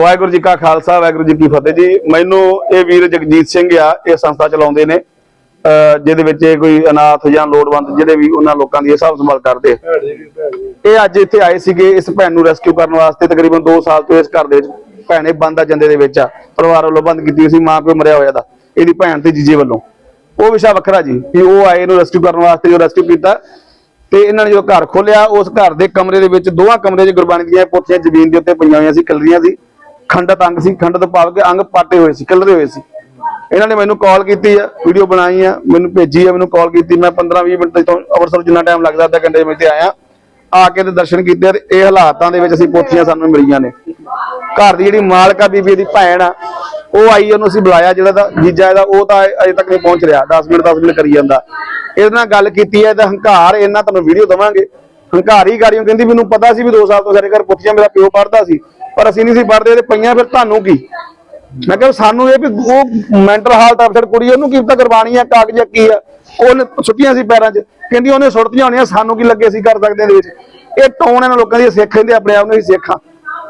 ਵਾਹਿਗੁਰੂ ਜੀ ਕਾ ਖਾਲਸਾ, ਵਾਹਿਗੁਰੂ ਜੀ ਕੀ ਫਤਿਹ ਜੀ। ਮੈਨੂੰ ਇਹ ਵੀਰ ਜਗਜੀਤ ਸਿੰਘ ਆ, ਇਹ ਸੰਸਥਾ ਚਲਾਉਂਦੇ ਨੇ, ਅਹ, ਜਿਹਦੇ ਵਿੱਚ ਇਹ ਕੋਈ ਅਨਾਥ ਜਾਂ ਲੋੜਵੰਦ ਜਿਹੜੇ ਵੀ ਉਹਨਾਂ ਲੋਕਾਂ ਦੀ ਇਹ ਸਾਂਭ ਸੰਭਾਲ ਕਰਦੇ। ਇਹ ਅੱਜ ਇੱਥੇ ਆਏ ਸੀਗੇ ਇਸ ਭੈਣ ਨੂੰ ਰੈਸਕਿਊ ਕਰਨ ਵਾਸਤੇ, ਤਕਰੀਬਨ 2 ਸਾਲ ਤੋਂ ਇਸ ਘਰ ਦੇ ਵਿੱਚ ਭੈਣੇ ਬੰਦ ਆ, ਜੰਦੇ ਦੇ ਵਿੱਚ ਆ। ਪਰਿਵਾਰ ਵੱਲੋਂ ਬੰਦ ਕੀਤੀ ਹੋਈ ਸੀ, ਮਾਂ ਪਿਓ ਮਰਿਆ ਹੋਇਆ ਦਾ, ਇਹਦੀ ਭੈਣ ਤੇ ਜੀਜੇ ਵੱਲੋਂ। ਉਹ ਵਿਸ਼ਾ ਵੱਖਰਾ ਜੀ ਕਿ ਉਹ ਆਏ ਇਹਨੂੰ ਰੈਸਕਿਊ ਕਰਨ ਵਾਸਤੇ, ਜੋ ਰੈਸਕਿਊ ਕੀਤਾ, ਤੇ ਇਹਨਾਂ ਨੇ ਜੋ ਘਰ ਖੋਲਿਆ ਉਸ ਘਰ ਦੇ ਕਮਰੇ ਦੇ ਵਿੱਚ ਦੋਵਾਂ ਕਮਰੇ 'ਚ ਗੁਰਬਾਣੀ ਦੀਆਂ ਪੋਥੀਆਂ ਜ਼ਮੀਨ ਦੇ ਉੱਤੇ ਪਈਆਂ ਹੋਈਆਂ ਸੀ, ਕਲਰੀਆਂ ਸੀ। ਖੰਡਤ ਅੰਗ ਸੀ ਖੰਡਤ ਭਾਵ ਕੇ ਅੰਗ ਪਾਟੇ ਹੋਏ ਸੀ ਕਲਰੇ ਹੋਏ ਸੀ। ਇਹਨਾਂ ਨੇ ਮੈਨੂੰ ਕਾਲ ਕੀਤੀ ਆ ਵੀਡੀਓ ਬਣਾਈ ਆ, ਮੈਨੂੰ ਭੇਜੀ ਆ, ਮੈਨੂੰ ਕਾਲ ਕੀਤੀ। ਮੈਂ 15 20 ਮਿੰਟ ਤੋਂ ਅੰਮ੍ਰਿਤਸਰ ਜਿੰਨਾ ਟਾਈਮ ਲੱਗਦਾ, ਅੱਧਾ ਘੰਟੇ ਵਿੱਚ ਆਇਆ। ਆ ਕੇ ਤੇ ਦਰਸ਼ਨ ਕੀਤੇ ਤੇ ਇਹ ਹਾਲਾਤਾਂ ਦੇ ਵਿੱਚ ਅਸੀਂ ਪੋਥੀਆਂ ਸਾਨੂੰ ਮਿਲੀਆਂ ਨੇ। ਘਰ ਦੀ ਜਿਹੜੀ ਮਾਲਕਾ ਬੀਬੀ ਦੀ ਭੈਣ ਆ, ਉਹ ਆਈ, ਉਹਨੂੰ ਅਸੀਂ ਬੁਲਾਇਆ ਜਿਹੜਾ ਦਾ ਜੀਜਾ ਇਹਦਾ, ਉਹ ਤਾਂ ਅਜੇ ਤੱਕ ਨਹੀਂ ਪਹੁੰਚ ਰਿਹਾ। 10 ਮਿੰਟ 10 ਮਿੰਟ ਕਰੀ ਜਾਂਦਾ। ਇਹਦੇ ਨਾਲ ਗੱਲ ਕੀਤੀ ਹੈ ਤਾਂ ਹੰਕਾਰ, ਇਹਨਾਂ ਤੁਹਾਨੂੰ ਵੀਡੀਓ ਦਵਾਂਗੇ। ਹੰਕਾਰੀ ਗਾੜੀਆਂ ਕਹਿੰਦੀ, ਮੈਨੂੰ ਪਤਾ ਸੀ ਵੀ 2 ਸਾਲ ਤੋਂ ਸਾਡੇ ਘਰ ਪੋਥੀਆਂ, ਮੇਰਾ ਪਿਓ ਪੜਦਾ ਸੀ। ਪਰ ਅਸੀਂ ਨਹੀਂ ਸੀ ਪੜਦੇ ਤੇ ਪਈਆਂ ਫਿਰ ਤੁਹਾਨੂੰ ਕੀ? ਮੈਂ ਕਿਹਾ ਸਾਨੂੰ ਇਹ ਵੀ ਉਹ ਮੈਂਟਲ ਹਾਲਤ ਅਫਸਰ ਕੁੜੀ, ਉਹਨੂੰ ਕੀ ਪਤਾ ਕੁਰਬਾਨੀ ਆ, ਕਾਗਜ਼ ਕੀ ਆ? ਉਹਨੇ ਸੁੱਟੀਆਂ ਸੀ ਪੈਰਾਂ 'ਚ। ਕਹਿੰਦੀ ਉਹਨੇ ਸੁੱਟੀਆਂ ਹੋਣੀਆਂ, ਸਾਨੂੰ ਕੀ ਲੱਗੇ ਸੀ ਕਰ ਸਕਦੇ ਦੇ ਵਿੱਚ? ਇਹ ਟੋਨ ਇਹਨਾਂ ਲੋਕਾਂ ਦੀ ਸਿੱਖ ਕਹਿੰਦੇ ਆਪਣੇ ਆਪ ਨੂੰ ਹੀ ਸਿੱਖਾਂ।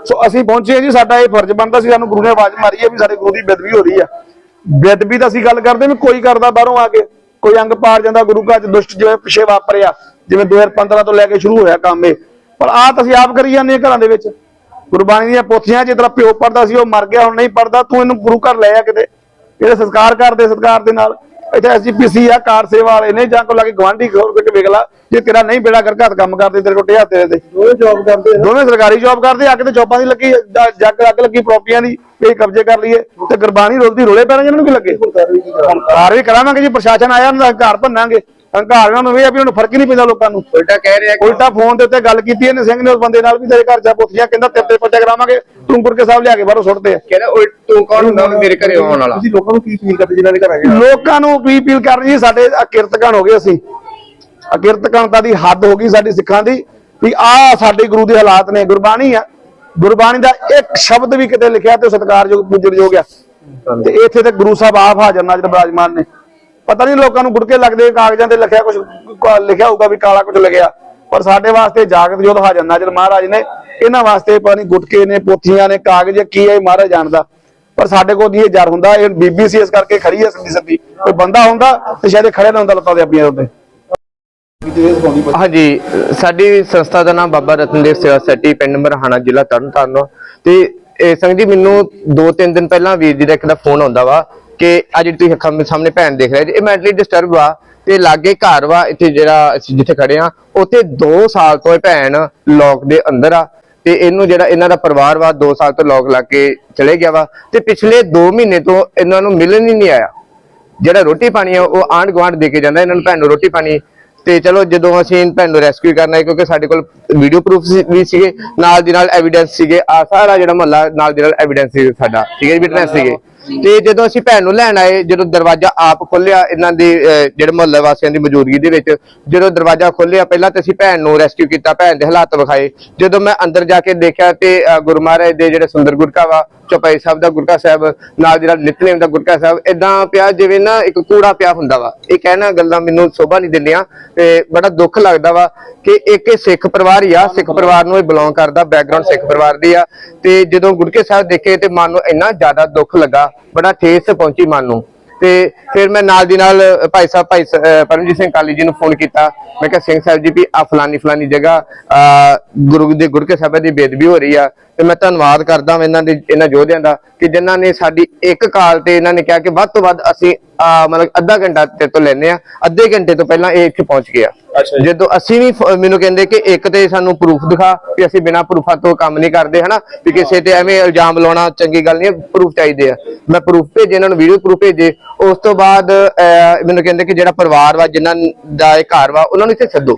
ਸੋ ਅਸੀਂ ਪਹੁੰਚੇ ਜੀ, ਸਾਡਾ ਇਹ ਫਰਜ਼ ਬਣਦਾ ਸੀ, ਸਾਨੂੰ ਗੁਰੂ ਨੇ ਆਵਾਜ਼ ਮਾਰੀ ਹੈ ਵੀ ਸਾਡੇ ਗੁਰੂ ਦੀ ਬੇਦਬੀ ਹੋ ਰਹੀ ਆ। ਬੇਦਬੀ ਤਾਂ ਅਸੀਂ ਗੱਲ ਕਰਦੇ ਵੀ ਕੋਈ ਕਰਦਾ ਬਾਹਰੋਂ ਆ ਕੇ, ਕੋਈ ਅੰਗ ਪਾਰ ਜਾਂਦਾ, ਗੁਰੂ ਘਰ ਚ ਦੁਸ਼ਟ ਜਿਵੇਂ ਪਿਛੇ ਵਾਪਰਿਆ, ਜਿਵੇਂ 2015 ਤੋਂ ਲੈ ਕੇ ਸ਼ੁਰੂ ਹੋਇਆ ਕੰਮ ਇਹ। ਪਰ ਆਹ ਤਾਂ ਅਸੀਂ ਆਪ ਕਰੀ ਜਾਂਦੇ ਹਾਂ ਘਰਾਂ ਦੇ ਵਿੱਚ। ਗੁਰਬਾਣੀ ਦੀਆਂ ਪੋਥੀਆਂ ਜੇ ਤੇਰਾ ਪਿਓ ਪੜਦਾ ਸੀ ਉਹ ਮਰ ਗਿਆ ਹੁਣ ਨਹੀਂ ਪੜਦਾ ਤੂੰ ਇਹਨੂੰ ਗੁਰੂ ਘਰ ਲੈ ਆ ਕਿਤੇ। ਇਹਦੇ ਸੰਸਕਾਰ ਕਰਦੇ ਸਤਕਾਰ ਦੇ ਨਾਲ ਇੱਥੇ ਐਸਜੀਪੀਸੀ ਆ ਕਾਰ ਸੇਵਾ ਵਾਲੇ ਨੇ ਜਾਂ ਕੋ ਲਾ ਕੇ ਗਵਾਂਢੀ ਖੋਲ ਕੇ ਵੇਖ ਲਾ ਜੇ ਤੇਰਾ ਨਹੀਂ ਬੇੜਾ ਕਰਕੇ ਹੱਥ ਕੰਮ ਕਰਦੇ ਤੇਰੇ ਟਿਆ ਤੇਰੇ ਤੇ। ਦੋਵੇਂ ਜੌਬ ਕਰਦੇ ਦੋਵੇਂ ਸਰਕਾਰੀ ਜੌਬ ਕਰਦੇ ਆ ਕਿਤੇ ਜੌਬਾਂ ਦੀ ਲੱਗੀ ਜੱਗ ਅੱਗ ਲੱਗੀ ਪ੍ਰਾਪਰਟੀਆਂ ਦੀ ਇਹ ਕਬਜ਼ੇ ਕਰ ਲਈਏ ਤੇ ਗੁਰਬਾਣੀ ਰੋਲਦੀ ਰੋਲੇ ਪੈਣਾ ਜਿਹਨਾਂ ਨੂੰ ਕੀ ਲੱਗੇ? ਕਾਰਵਾਈ ਕਰਾਂ ਕਰਾਵਾਂਗੇ ਜੀ ਪ੍ਰਸ਼ਾਸਨ ਆਇਆ ਉਹਨਾਂ ਦਾ ਘਰ ਭੰਨਾਂਗੇ। ਹੰਕਾਰ ਨੂੰ ਇਹ ਆ ਵੀ ਉਹਨੂੰ ਫ਼ਰਕ ਹੀ ਨਹੀਂ ਪੈਂਦਾ ਲੋਕਾਂ ਨੂੰ। ਉਲਟਾ ਕਹਿ ਰਿਹਾ ਉਲਟਾ ਫੋਨ ਦੇ ਉੱਤੇ ਗੱਲ ਕੀਤੀ ਇਹਨੇ ਸਿੰਘ ਨੇ ਉਸ ਬੰਦੇ ਨਾਲ ਵੀ ਤੇਰੇ ਘਰ ਜਾ ਪੁੱਛਿਆ ਕਹਿੰਦਾ ਤੇਰੇ ਤੇ ਪਰਚਾ ਕਰਾਵਾਂਗੇ ਤੂੰ ਗੁਰਕੇ ਸਾਹਿਬ ਲਿਆ ਕੇ ਬਾਹਰੋਂ ਸੁੱਟਦੇ ਆ। ਕਹਿੰਦਾ ਉਲਟ ਤੂੰ ਕੌਣ ਹੁੰਦਾ ਵੀ ਮੇਰੇ ਘਰੇ ਆਉਣ ਵਾਲਾ? ਤੁਸੀਂ ਲੋਕਾਂ ਨੂੰ ਕੀ ਅਪੀਲ ਕਰਦੇ ਜਿਨ੍ਹਾਂ ਦੇ ਘਰ ਆਏ ਲੋਕਾਂ ਨੂੰ ਵੀ ਅਪੀਲ ਕਰ ਰਹੀ ਸਾਡੇ ਅਕਿਰਤਕਣ ਹੋ ਗਏ ਅਸੀਂ। ਅਕਿਰਤਕਣਤਾ ਦੀ ਹੱਦ ਹੋ ਗਈ ਸਾਡੀ ਸਿੱਖਾਂ ਦੀ ਵੀ ਆ ਸਾਡੇ ਗੁਰੂ ਦੇ ਹਾਲਾਤ ਨੇ ਗੁਰਬਾਣੀ ਆ। ਗੁਰਬਾਣੀ ਦਾ ਇੱਕ ਸ਼ਬਦ ਵੀ ਕਿਤੇ ਲਿਖਿਆ ਤੇ ਸਤਿਕਾਰਯੋਗ ਪੂਜਣਯੋਗ ਆ। ਤੇ ਇੱਥੇ ਤੇ ਗੁਰੂ ਸਾਹਿਬ ਆਪ ਹਾਜ਼ਰ ਨਾਜ਼ਰ ਬਰਾਜਮਾਨ ਨੇ। ਪਤਾ ਨਹੀਂ ਲੋਕਾਂ ਨੂੰ ਗੁੜਕੇ ਲੱਗਦੇ ਕਾਗਜ਼ਾਂ ਤੇ ਲਿਖਿਆ ਕੁਝ ਲਿਖਿਆ ਹੋਊਗਾ ਵੀ ਕਾਲਾ ਕੁਝ ਲਿਖਿਆ ਪਰ ਸਾਡੇ ਵਾਸਤੇ ਜਾਗਤ ਜੋਤ ਹਾਜ਼ਰ ਨਾਜ਼ਰ ਮਹਾਰਾਜ ਨੇ ਇਹਨਾਂ ਵਾਸਤੇ ਪਤਾ ਗੁਟਕੇ ਨੇ, ਪੋਥੀਆਂ ਨੇ, ਕਾਗਜ਼ ਕੀ ਹੈ ਮਹਾਰਾਜ ਜਾਣਦਾ। ਪਰ ਸਾਡੇ ਕੋਲ ਇਹ ਜਰ ਹੁੰਦਾ, ਇਹ ਬੀਬੀਸੀ ਇਸ ਕਰਕੇ ਖੜੀ ਹੈ ਸਿੱਧੀ ਸਿੱਧੀ। ਕੋਈ ਬੰਦਾ ਹੁੰਦਾ ਤੇ ਸ਼ਾਇਦ ਇਹ ਨਾ ਹੁੰਦਾ ਲੱਤਾਂ ਦੇ ਆਪਣੀਆਂ ਉੱਤੇ। ਹਾਂਜੀ, ਸਾਡੀ ਸੰਸਥਾ ਦਾ ਨਾਮ ਬਾਬਾ ਰਤਨਦੇਵ ਸੇਵਾ ਸੋਸਾਇਟੀ, ਪਿੰਡ ਮਰਹਾਣਾ, ਜ਼ਿਲ੍ਹਾ ਤਰਨਤਾਰਨ ਤੇ ਸੰਗ ਜੀ, ਮੈਨੂੰ 2-3 ਦਿਨ ਪਹਿਲਾਂ ਵੀਰ ਜੀ ਦਾ ਇੱਕ ਦਾ ਫੋਨ ਆਉਂਦਾ ਵਾ। ਕਿ ਆ ਜਿਹੜੀ ਤੁਸੀਂ ਅੱਖਾਂ ਦੇ ਸਾਹਮਣੇ ਭੈਣ ਦੇਖ ਰਹੇ ਇਹ ਮੈਂਟਲੀ ਡਿਸਟਰਬ ਵਾ ਤੇ ਲਾਗੇ ਘਰ ਵਾ ਇੱਥੇ ਜਿਹੜਾ ਅਸੀਂ ਜਿੱਥੇ ਖੜੇ ਆ, ਉੱਥੇ 2 ਸਾਲ ਤੋਂ ਇਹ ਭੈਣ ਲੋਕ ਦੇ ਅੰਦਰ ਆ ਤੇ ਇਹਨੂੰ ਜਿਹੜਾ ਇਹਨਾਂ ਦਾ ਪਰਿਵਾਰ ਵਾ 2 ਸਾਲ ਤੋਂ ਲੋਕ ਲਾ ਕੇ ਚਲੇ ਗਿਆ ਵਾ ਤੇ ਪਿਛਲੇ 2 ਮਹੀਨੇ ਤੋਂ ਇਹਨਾਂ ਨੂੰ ਮਿਲਣ ਹੀ ਨਹੀਂ ਆਇਆ। ਜਿਹੜਾ ਰੋਟੀ ਪਾਣੀ ਆ, ਉਹ ਆਂਢ ਗੁਆਂਢ ਦੇ ਕੇ ਜਾਂਦਾ ਇਹਨਾਂ ਨੂੰ ਭੈਣ ਨੂੰ ਰੋਟੀ ਪਾਣੀ ਤੇ ਚਲੋ ਜਦੋਂ ਅਸੀਂ ਭੈਣ ਨੂੰ ਰੈਸਕਿਊ ਕਰਨਾ ਹੈ ਕਿਉਂਕਿ ਸਾਡੇ ਕੋਲ ਵੀਡੀਓ ਪ੍ਰੂਫ ਵੀ ਸੀਗੇ, ਨਾਲ ਦੀ ਨਾਲ ਐਵੀਡੈਂਸ ਸੀਗੇ ਆ ਸਾਰਾ ਜਿਹੜਾ ਮਹੱਲਾ ਨਾਲ ਦੀ ਨਾਲ ਐਵੀਡੈਂਸ ਸੀ ਸਾਡਾ, ਠੀਕ ਹੈ ਵਿਟਨੈਸ ਸੀਗੇ। ਤੇ ਜਦੋਂ ਅਸੀਂ ਭੈਣ ਨੂੰ ਲੈਣ ਆਏ ਜਦੋਂ ਦਰਵਾਜ਼ਾ ਆਪ ਖੋਲਿਆ ਇਹਨਾਂ ਦੇ ਅਹ, ਜਿਹੜੇ ਮੁਹੱਲੇ ਵਾਸੀਆਂ ਦੀ ਮੌਜੂਦਗੀ ਦੇ ਵਿੱਚ ਜਦੋਂ ਦਰਵਾਜ਼ਾ ਖੋਲਿਆ ਪਹਿਲਾਂ ਤੇ ਅਸੀਂ ਭੈਣ ਨੂੰ ਰੈਸਕਿਊ ਕੀਤਾ ਭੈਣ ਦੇ ਹਾਲਾਤ ਵਿਖਾਏ। ਜਦੋਂ ਮੈਂ ਅੰਦਰ ਜਾ ਕੇ ਦੇਖਿਆ ਤੇ ਗੁਰੂ ਮਹਾਰਾਜ ਦੇ ਜਿਹੜੇ ਸੁੰਦਰ ਗੁਰਕਾ ਵਾ ਚੌਪਾਈ ਸਾਹਿਬ ਦਾ ਗੁਰਕਾ ਸਾਹਿਬ ਨਾਲ ਜਿਹੜਾ ਨਿਤਨੇਮ ਦਾ ਗੁਰਕਾ ਸਾਹਿਬ ਇਦਾਂ ਪਿਆ ਜਿਵੇਂ ਨਾ ਇੱਕ ਕੂੜਾ ਪਿਆ ਹੁੰਦਾ ਵਾ। ਇਹ ਕਹਿਣਾ ਗੱਲਾਂ ਮੈਨੂੰ ਸੋਭਾ ਨਹੀਂ ਦਿੰਦੀਆਂ ਤੇ ਬੜਾ ਦੁੱਖ ਲੱਗਦਾ ਵਾ ਕਿ ਇੱਕ ਇਹ ਸਿੱਖ ਪਰਿਵਾਰ ਹੀ ਆ ਸਿੱਖ ਪਰਿਵਾਰ ਨੂੰ ਇਹ ਬਿਲੋਂਗ ਕਰਦਾ ਬੈਕਗ੍ਰਾਉਂਡ ਸਿੱਖ ਪਰਿਵਾਰ ਦੀ ਆ। ਤੇ ਜਦੋਂ ਗੁਰਕੇ ਸਾਹਿਬ ਦੇਖੇ ਤੇ ਮਨ ਨੂੰ ਇੰਨਾ ਜ਼ਿਆਦਾ ਦੁੱਖ ਲੱਗਾ ਬੜਾ ਠੇਸ ਪਹੁੰਚੀ ਮਨ ਨੂੰ। ਤੇ ਫਿਰ ਮੈਂ ਨਾਲ ਦੀ ਨਾਲ ਭਾਈ ਸਾਹਿਬ ਭਾਈ ਪਰਮਜੀਤ ਸਿੰਘ ਕਾਲੀ ਜੀ ਨੂੰ ਫੋਨ ਕੀਤਾ। ਮੈਂ ਕਿਹਾ ਸਿੰਘ ਸਾਹਿਬ ਜੀ ਵੀ ਆ ਫਲਾਨੀ ਫਲਾਨੀ ਜਗ੍ਹਾ ਅ, ਗੁਰੂ ਦੇ ਗੁਰਕੇ ਸਾਹਿਬ ਦੀ ਬੇਦਬੀ ਹੋ ਰਹੀ ਆ। ਤੇ ਮੈਂ ਧੰਨਵਾਦ ਕਰਦਾ ਹਾਂ ਇਹਨਾਂ ਦੇ ਇਹਨਾਂ ਯੋਧਿਆਂ ਦਾ ਕਿ ਜਿਨ੍ਹਾਂ ਨੇ ਸਾਡੀ ਇੱਕ ਕਾਲ ਤੇ ਇਹਨਾਂ ਨੇ ਕਿਹਾ ਕਿ ਵੱਧ ਤੋਂ ਵੱਧ ਅਸੀਂ ਮਤਲਬ ਅੱਧਾ ਘੰਟਾ ਤੇ ਤੋਂ ਲੈਨੇ ਆ ਅੱਧੇ ਘੰਟੇ ਤੋਂ ਪਹਿਲਾਂ ਇਹ ਇੱਥੇ ਪਹੁੰਚ ਗਿਆ ਜਦੋਂ ਅਸੀਂ ਵੀ ਮੈਨੂੰ ਕਹਿੰਦੇ ਕਿ ਇੱਕ ਤੇ ਸਾਨੂੰ ਪ੍ਰੂਫ ਦਿਖਾ ਕਿ ਅਸੀਂ ਬਿਨਾਂ ਪ੍ਰੂਫਾਂ ਤੋਂ ਕੰਮ ਨਹੀਂ ਕਰਦੇ ਹਨਾ? ਵੀ ਕਿਸੇ ਤੇ ਐਵੇਂ ਇਲਜ਼ਾਮ ਲਾਉਣਾ ਚੰਗੀ ਗੱਲ ਨਹੀਂ ਪ੍ਰੂਫ ਚਾਹੀਦੇ ਆ। ਮੈਂ ਪ੍ਰੂਫ ਭੇਜੇ ਇਹਨਾਂ ਨੂੰ ਵੀਡੀਓ ਪ੍ਰੂਫ ਭੇਜੇ। ਉਸ ਤੋਂ ਬਾਅਦ ਮੈਨੂੰ ਕਹਿੰਦੇ ਕਿ ਜਿਹੜਾ ਪਰਿਵਾਰ ਵਾ ਜਿਨ੍ਹਾਂ ਦਾ ਇਹ ਘਰ ਵਾ ਉਹਨਾਂ ਨੂੰ ਇੱਥੇ ਸੱਦੋ।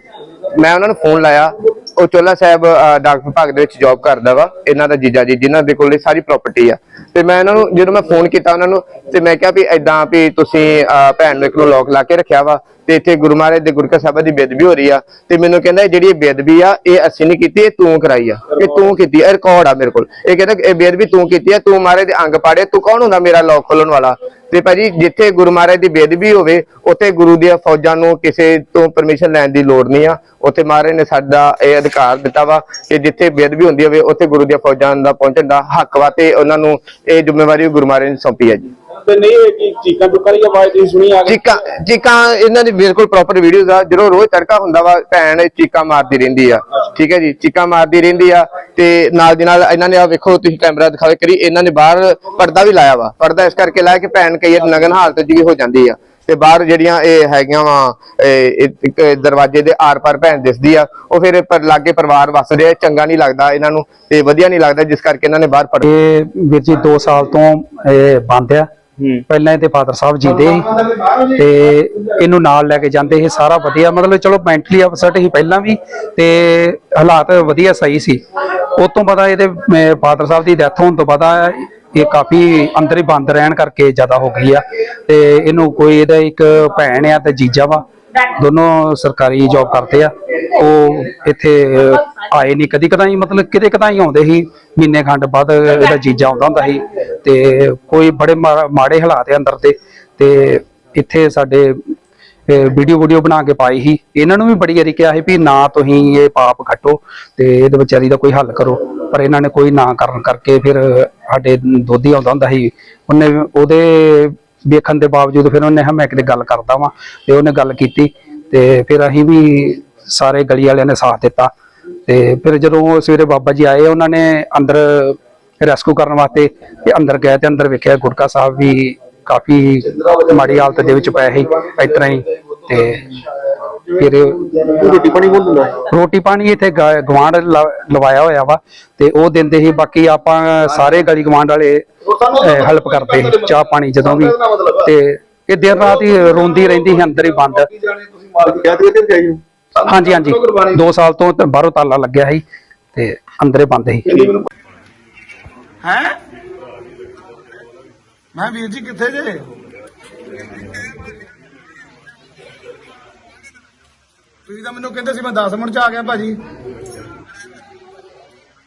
ਮੈਂ ਉਹਨਾਂ ਨੂੰ ਫੋਨ ਲਾਇਆ। ਉਹ ਚੋਲਾ ਸਾਹਿਬ ਡਾਕ ਵਿਭਾਗ ਦੇ ਵਿੱਚ ਜੌਬ ਕਰਦਾ ਵਾ, ਇਹਨਾਂ ਦਾ ਜੀਜਾ ਜੀ, ਜਿਨ੍ਹਾਂ ਦੇ ਕੋਲ ਸਾਰੀ ਪ੍ਰਾਪਰਟੀ ਆ। ਤੇ ਮੈਂ ਇਹਨਾਂ ਨੂੰ, ਜਦੋਂ ਮੈਂ ਫੋਨ ਕੀਤਾ ਉਹਨਾਂ ਨੂੰ, ਤੇ ਮੈਂ ਕਿਹਾ ਵੀ ਐਦਾਂ ਵੀ ਤੁਸੀਂ ਭੈਣ ਨੂੰ ਇੱਕ ਨੂੰ ਲੋਕ ਲਾ ਕੇ ਰੱਖਿਆ ਵਾ, ਤੇ ਇੱਥੇ ਗੁਰੂ ਮਹਾਰਾਜ ਦੇ ਗੁਰਕਾ ਸਾਹਿਬਾਂ ਦੀ ਬੇਦਬੀ ਹੋ ਰਹੀ ਆ, ਤੇ ਮੈਨੂੰ ਕਹਿੰਦਾ ਜਿਹੜੀ ਇਹ ਬੇਦਬੀ ਆ, ਇਹ ਅਸੀਂ ਨਹੀਂ ਕੀਤੀ, ਇਹ ਤੂੰ ਕਰਾਈ ਆ। ਇਹ ਤੂੰ ਕੀਤੀ ਆ ਰਿਕਾਰਡ ਆ ਮੇਰੇ ਕੋਲ। ਇਹ ਕਹਿੰਦਾ, ਇਹ ਬੇਦਬੀ ਤੂੰ ਕੀਤੀ ਆ, ਤੂੰ ਮਹਾਰਾਜ ਦੇ ਅੰਗ ਪਾੜੇ, ਤੂੰ ਕੌਣ ਹੁੰਦਾ ਮੇਰਾ ਲੋਕ ਖੋਲਣ ਵਾਲਾ? ਤੇ ਭਾਜੀ ਜਿੱਥੇ ਗੁਰੂ ਮਹਾਰਾਜ ਦੀ ਬੇਦਬੀ ਹੋਵੇ, ਉੱਥੇ ਗੁਰੂ ਦੀਆਂ ਫੌਜਾਂ ਨੂੰ ਕਿਸੇ ਤੋਂ ਪਰਮਿਸ਼ਨ ਲੈਣ ਦੀ ਲੋੜ ਨਹੀਂ ਆ। ਉੱਥੇ ਮਹਾਰਾਜ ਨੇ ਸਾਡਾ ਇਹ ਅਧਿਕਾਰ ਦਿੱਤਾ ਵਾ ਕਿ ਜਿੱਥੇ ਬੇਦਬੀ ਹੁੰਦੀ ਹੋਵੇ, ਉੱਥੇ ਗੁਰੂ ਦੀਆਂ ਫੌਜਾਂ ਦਾ ਪਹੁੰਚਣ ਦਾ ਹੱਕ ਵਾ ਤੇ ਉਹਨਾਂ ਨੂੰ ਇਹ ਜ਼ਿੰਮੇਵਾਰੀ ਗੁਰੂ ਮਹਾਰਾਜ ਨੇ ਸੌਂਪੀ ਹੈ ਜੀ। ਤੇ ਨਹੀਂ ਇਹ ਕੀ ਚੀਕਾਂ ਚੁੱਕਾਂ ਦੀ ਆਵਾਜ਼ ਤੁਸੀਂ ਸੁਣੀ ਆ ਕੇ? ਚੀਕਾਂ ਚੀਕਾਂ ਇਹਨਾਂ ਦੀ ਬਿਲਕੁਲ ਪ੍ਰੋਪਰ ਵੀਡੀਓਜ਼ ਆ ਜਦੋਂ ਰੋਜ਼ ਤੜਕਾ ਹੁੰਦਾ ਵਾ ਭੈਣ ਚੀਕਾਂ ਮਾਰਦੀ ਰਹਿੰਦੀ ਆ। ਠੀਕ ਹੈ ਜੀ ਚੀਕਾਂ ਮਾਰਦੀ ਰਹਿੰਦੀ ਆ ਤੇ ਨਾਲ ਦੀ ਨਾਲ ਇਹਨਾਂ ਨੇ ਆ ਵੇਖੋ ਤੁਸੀਂ ਕੈਮਰਾ ਦਿਖਾਵੇ ਕਰੀ ਇਹਨਾਂ ਨੇ ਬਾਹਰ ਪਰਦਾ ਵੀ ਲਾਇਆ ਵਾ। ਪਰਦਾ ਇਸ ਕਰਕੇ ਲਾਇਆ ਕਿ ਭੈਣ ਕਈ ਵਾਰ ਨਗਨ ਹਾਲਤ ਜੀ ਹੋ ਜਾਂਦੀ ਆ। ਤੇ ਬਾਹਰ ਜਿਹੜੀਆਂ ਇਹ ਹੈਗੀਆਂ ਵਾ ਇੱਕ ਦਰਵਾਜ਼ੇ ਦੇ ਆਰ-ਪਾਰ ਭੈਣ ਦਿਸਦੀ ਆ ਉਹ ਫਿਰ ਪਰ ਲਾਗੇ ਪਰਿਵਾਰ ਵਸ ਰਿਹਾ ਚੰਗਾ ਨਹੀਂ ਲੱਗਦਾ ਇਹਨਾਂ ਨੂੰ ਤੇ ਵਧੀਆ ਨਹੀਂ ਲੱਗਦਾ ਜਿਸ ਕਰਕੇ ਇਹਨਾਂ ਨੇ ਬਾਹਰ ਪੜ ਇਹ ਵੀਰ ਜੀ 2 ਸਾਲ ਤੋਂ ਇਹ ਬੰਦ ਆ। ਪਹਿਲਾਂ ਇਹਦੇ ਫਾਦਰ ਸਾਹਿਬ ਜੀਂਦੇ ਸੀ ਤੇ ਇਹਨੂੰ ਨਾਲ ਲੈ ਕੇ ਜਾਂਦੇ ਇਹ ਸਾਰਾ ਵਧੀਆ। ਮਤਲਬ ਚਲੋ ਮੈਂਟਲੀ ਅਪਸੈਟ ਹੀ ਪਹਿਲਾਂ ਵੀ ਤੇ ਹਾਲਾਤ ਵਧੀਆ ਸਹੀ ਸੀ। ਉਸ ਤੋਂ ਪਤਾ ਇਹਦੇ ਫਾਦਰ ਸਾਹਿਬ ਦੀ ਡੈਥ ਹੋਣ ਤੋਂ ਪਤਾ ਇਹ ਕਾਫੀ ਅੰਦਰ ਹੀ ਬੰਦ ਰਹਿਣ ਕਰਕੇ ਜ਼ਿਆਦਾ ਹੋ ਗਈ ਆ। ਤੇ ਇਹਨੂੰ ਕੋਈ ਇਹਦਾ ਇੱਕ ਭੈਣ ਆ ਤੇ ਜੀਜਾ ਵਾ, ਦੋਨੋਂ ਸਰਕਾਰੀ ਜੌਬ ਕਰਦੇ ਆ। ਉਹ ਇੱਥੇ ਆਏ ਨਹੀਂ ਕਦੀ ਕਦਾਈ, ਮਤਲਬ ਕਿਤੇ ਕਦਾਈ ਆਉਂਦੇ ਸੀ। ਮਹੀਨੇ ਖੰਡ ਬਾਅਦ ਇਹਦਾ ਜੀਜਾ ਆਉਂਦਾ ਹੁੰਦਾ ਸੀ। ਤੇ ਕੋਈ ਬੜੇ ਮਾ- ਮਾੜੇ ਹਾਲਾਤ ਆ ਅੰਦਰ ਤੇ ਤੇ ਇੱਥੇ ਸਾਡੇ ਵੀਡੀਓ ਵੀਡੀਓ ਬਣਾ ਕੇ ਪਾਈ ਸੀ। ਇਹਨਾਂ ਨੂੰ ਵੀ ਬੜੀ ਵਾਰੀ ਕਿਹਾ ਸੀ ਵੀ ਨਾ ਤੁਸੀਂ ਇਹ ਪਾਪ ਕੱਟੋ ਤੇ ਇਹਦੇ ਵਿਚਾਰੀ ਦਾ ਕੋਈ ਹੱਲ ਕਰੋ। ਪਰ ਇਹਨਾਂ ਨੇ ਕੋਈ ਨਾ ਕਰਨ ਕਰਕੇ ਫਿਰ ਸਾਡੇ ਦੋਧੀ ਆਉਂਦਾ ਹੁੰਦਾ ਸੀ। ਉਹਨੇ ਉਹਦੇ ਵੇਖਣ ਦੇ ਬਾਵਜੂਦ ਫਿਰ ਉਹਨੇ ਮੈਂ ਕਿਤੇ ਗੱਲ ਕਰਦਾ ਵਾਂ। ਤੇ ਉਹਨੇ ਗੱਲ ਕੀਤੀ ਤੇ ਫਿਰ ਅਸੀਂ ਵੀ ਸਾਰੇ ਗਲੀ ਵਾਲਿਆਂ ਨੇ ਸਾਥ ਦਿੱਤਾ। ਤੇ ਫਿਰ ਜਦੋਂ ਸਵੇਰੇ ਬਾਬਾ ਜੀ ਆਏ, ਉਹਨਾਂ ਨੇ ਅੰਦਰ ਰੈਸਕਿਊ ਕਰਨ ਵਾਸਤੇ ਤੇ ਅੰਦਰ ਗਏ ਤੇ ਅੰਦਰ ਵੇਖਿਆ ਗੁਟਕਾ ਸਾਹਿਬ ਵੀ ਕਾਫੀ ਮਾੜੀ ਹਾਲਤ ਦੇ ਵਿੱਚ ਪਏ ਸੀ ਇਸ ਤਰ੍ਹਾਂ ਹੀ ਤੇ ਫਿਰ ਰੋਟੀ ਪਾਣੀ ਕੋਲ ਦਿੰਦਾ? ਰੋਟੀ ਪਾਣੀ ਇੱਥੇ ਗਵਾਂਡ ਲਵਾਇਆ ਹੋਇਆ ਵਾ ਤੇ ਉਹ ਦਿੰਦੇ ਸੀ ਬਾਕੀ ਆਪਾਂ ਸਾਰੇ ਗਲੀ ਗਵਾਂਡ ਵਾਲੇ ਹੈਲਪ ਕਰਦੇ ਚਾਹ ਪਾਣੀ ਜਦੋਂ ਵੀ ਤੇ ਇਹ ਦਿਨ ਰਾਤ ਹੀ ਰੋਂਦੀ ਰਹਿੰਦੀ ਸੀ ਅੰਦਰ ਹੀ ਬੰਦ। ਹਾਂਜੀ ਹਾਂਜੀ। 2 ਸਾਲ ਤੋਂ ਤੇ ਬਾਹਰੋਂ ਤਾਲਾ ਲੱਗਿਆ ਸੀ ਤੇ ਅੰਦਰੇ ਬੰਦ ਸੀ। ਹੈ? ਮੈਂ ਵੀਰ ਜੀ ਕਿੱਥੇ ਜੇ? ਤੁਸੀਂ ਤਾਂ ਮੈਨੂੰ ਕਹਿੰਦੇ ਸੀ ਮੈਂ 10 ਮਿੰਟ ਚ ਆ ਗਿਆ ਭਾਜੀ।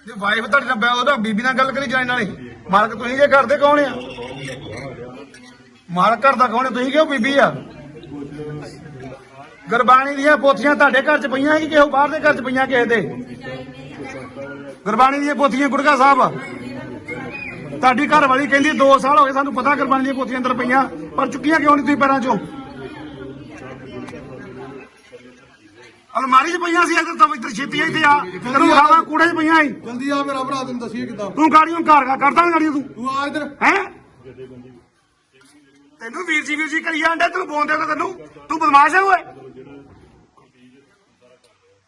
ਜੇ ਵਾਈਫ ਤੁਹਾਡੀ ਨਾਲ ਉਹਦਾ ਬੀਬੀ ਨਾਲ ਗੱਲ ਕਰੀ ਜਾਣ ਨਾਲੇ ਮਾਲਕ ਤੁਸੀਂ ਜੇ ਕਰਦੇ ਕੌਣ ਆ? ਮਾਲਕ ਘਰ ਦਾ ਕੌਣ ਆ? ਤੁਸੀਂ ਕਿਉਂ ਬੀਬੀ ਆ? ਗੁਰਬਾਣੀ ਦੀਆਂ ਪੋਥੀਆਂ ਤੁਹਾਡੇ ਘਰ ਚ ਪਈਆਂ ਕਿ ਕਿਸੇ ਬਾਹਰ ਦੇ ਘਰ ਚ ਪਈਆਂ ਕਿਸੇ ਦੇ? ਗੁਰਬਾਣੀ ਦੀਆਂ ਪੋਥੀਆਂ ਗੁਰਗਾ ਸਾਹਿਬ। ਤੁਹਾਡੀ ਘਰ ਵਾਲੀ ਕਹਿੰਦੀ 2 ਸਾਲ ਹੋ ਗਏ ਸਾਨੂੰ ਪਤਾ ਕੁਰਬਾਨੀ ਦੀਆਂ ਪੋਥੀਆਂ ਅੰਦਰ ਪਈਆਂ ਪਰ ਚੁੱਕੀਆਂ ਕਿਉਂ ਨਹੀਂ ਤੁਸੀਂ ਪੈਰਾਂ ਚੋਂ? ਅਲਮਾਰੀ 'ਚ ਪਈਆਂ ਸੀ ਇੱਧਰ ਤਾਂ ਇੱਧਰ ਛੇਤੀ ਇੱਥੇ ਆ। ਤੈਨੂੰ ਖਾਵਾ ਕੂੜੇ 'ਚ ਪਈਆਂ ਸੀ। ਜਲਦੀ ਆ ਮੇਰਾ ਭਰਾ ਤੈਨੂੰ ਦੱਸੀਏ ਕਿਦਾਂ। ਤੂੰ ਗਾੜੀਆਂ ਘਰ ਕਰਦਾ ਗਾੜੀਆਂ ਤੂੰ। ਤੂੰ ਆ ਇੱਧਰ। ਹੈ? ਤੈਨੂੰ ਵੀਰ ਜੀ ਵੀਰ ਜੀ ਕਰੀ ਜਾਂਦਾ ਤੈਨੂੰ ਬੋਲਦੇ ਤਾਂ ਤੈਨੂੰ। ਤੂੰ ਬਦਮਾਸ਼ ਹੈ ਓਏ।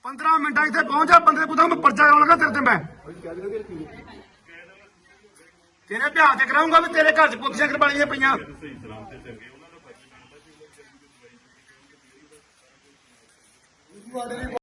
15 ਮਿੰਟਾਂ ਇੱਥੇ ਪਹੁੰਚ ਜਾ ਬੰਦੇ ਪੁੱਤਾਂ ਮੈਂ ਪਰਚਾ ਕਰਾਉਣ ਲੱਗਾ ਤੇਰੇ ਤੇ ਮੈਂ। ਤੇਰੇ ਵਿਆਹ ਤੇ ਕਰਾਉਂਗਾ ਵੀ ਤੇਰੇ ਘਰ ਚ ਪੁੱਤੀਆਂ ਕੁਰਬਾਨੀਆਂ ਪਈਆਂ।